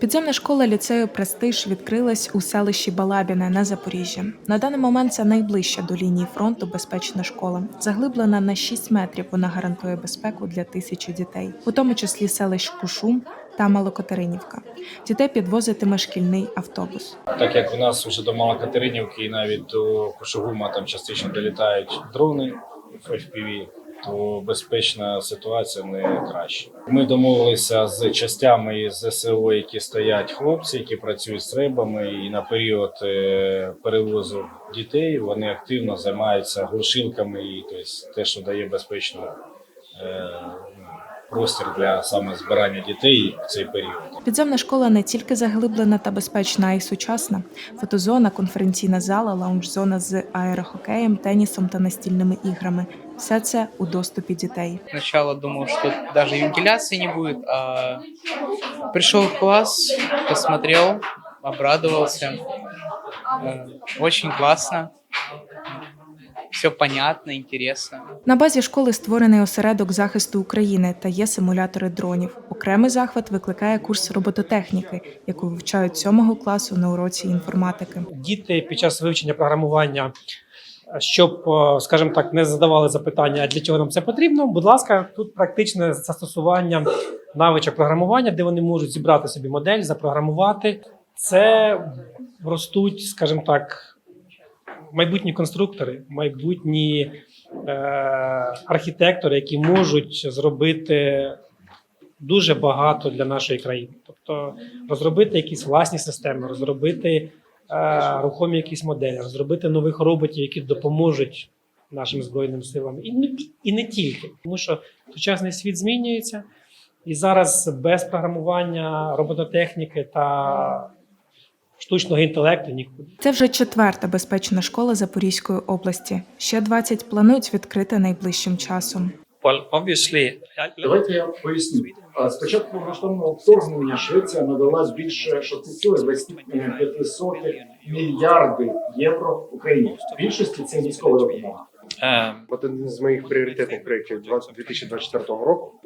Підземна школа ліцею Престиж відкрилась у селищі Балабіне на Запоріжжі. На даний момент це найближча до лінії фронту безпечна школа. Заглиблена на 6 метрів. Вона гарантує безпеку для тисячі дітей, у тому числі селищ Кушум та Малокатеринівка. Дітей підвозитиме шкільний автобус. Так як у нас вже до Малокатеринівки і навіть до Кошугума там частично долітають дрони FPV, то безпечна ситуація не краща. Ми домовилися з частями із ЗСО, які стоять хлопці, які працюють з рибами, і на період е, перевозу дітей вони активно займаються глушилками і тобто, те, що дає безпечну е, простір для саме збирання дітей в цей період. Підземна школа не тільки заглиблена та безпечна, а й сучасна. Фотозона, конференційна зала, лаунж-зона з аерохокеєм, тенісом та настільними іграми. Все це у доступі дітей. Сначала думал, что даже вентиляции не будет, а пришел в класс, посмотрел, обрадовался. Э, Очень классно. Все понятно, интересно. На базі школи створений осередок захисту України та є симулятори дронів. Окремий захват викликає курс робототехніки, яку вивчають 7 класу на уроці інформатики. діти під час вивчення програмування, щоб, е, скажімо так, не задавали запитання, для чого нам це потрібно. Будь ласка, тут практичне застосування навичок програмування, де вони можуть зібрати собі модель, запрограмувати. Це ростуть, скажімо так, майбутні конструктори, майбутні е, архітектори, які можуть зробити дуже багато для нашої країни. Тобто розробити якісь власні системи, розробити е, рухомі якісь моделі, розробити нових роботів, які допоможуть нашим збройним силам, і і не тільки, тому що сучасний світ змінюється, і зараз без програмування робототехніки та штучного інтелекту нікуди. Це вже четверта безпечна школа Запорізької області. Ще 20 планують відкрити найближчим часом. Well, Давайте я поясню. А, З початку повноштовного вторгнення Швеція надала більше 6,25 мільярди євро Україні. В більшості це військова допомога. Um, Один з моїх пріоритетних проєктів 20- 2024 року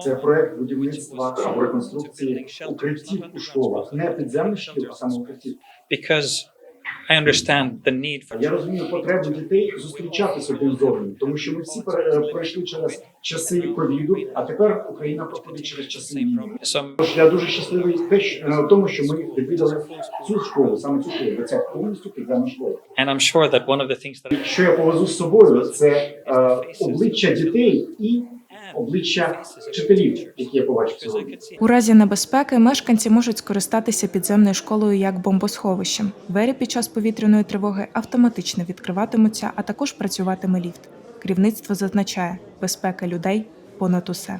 Це проект будівництва або реконструкції укриттів у школах, не підземних шкіл, а саме укриттів. I understand the need for Я розумію потребу дітей зустрічатися один з одним, тому що ми всі пере- пройшли через часи ковіду, а тепер Україна проходить через часи війни. Тож я дуже щасливий те, що, е, тому, що ми відвідали цю школу, саме цю школу, це повністю підземна школа. and I'm sure that one of the things that Що я повезу з собою, це е, обличчя дітей і обличчя вчителів, які я побачив сьогодні. У разі небезпеки мешканці можуть скористатися підземною школою як бомбосховищем. Двері під час повітряної тривоги автоматично відкриватимуться, а також працюватиме ліфт. Керівництво зазначає, безпека людей понад усе.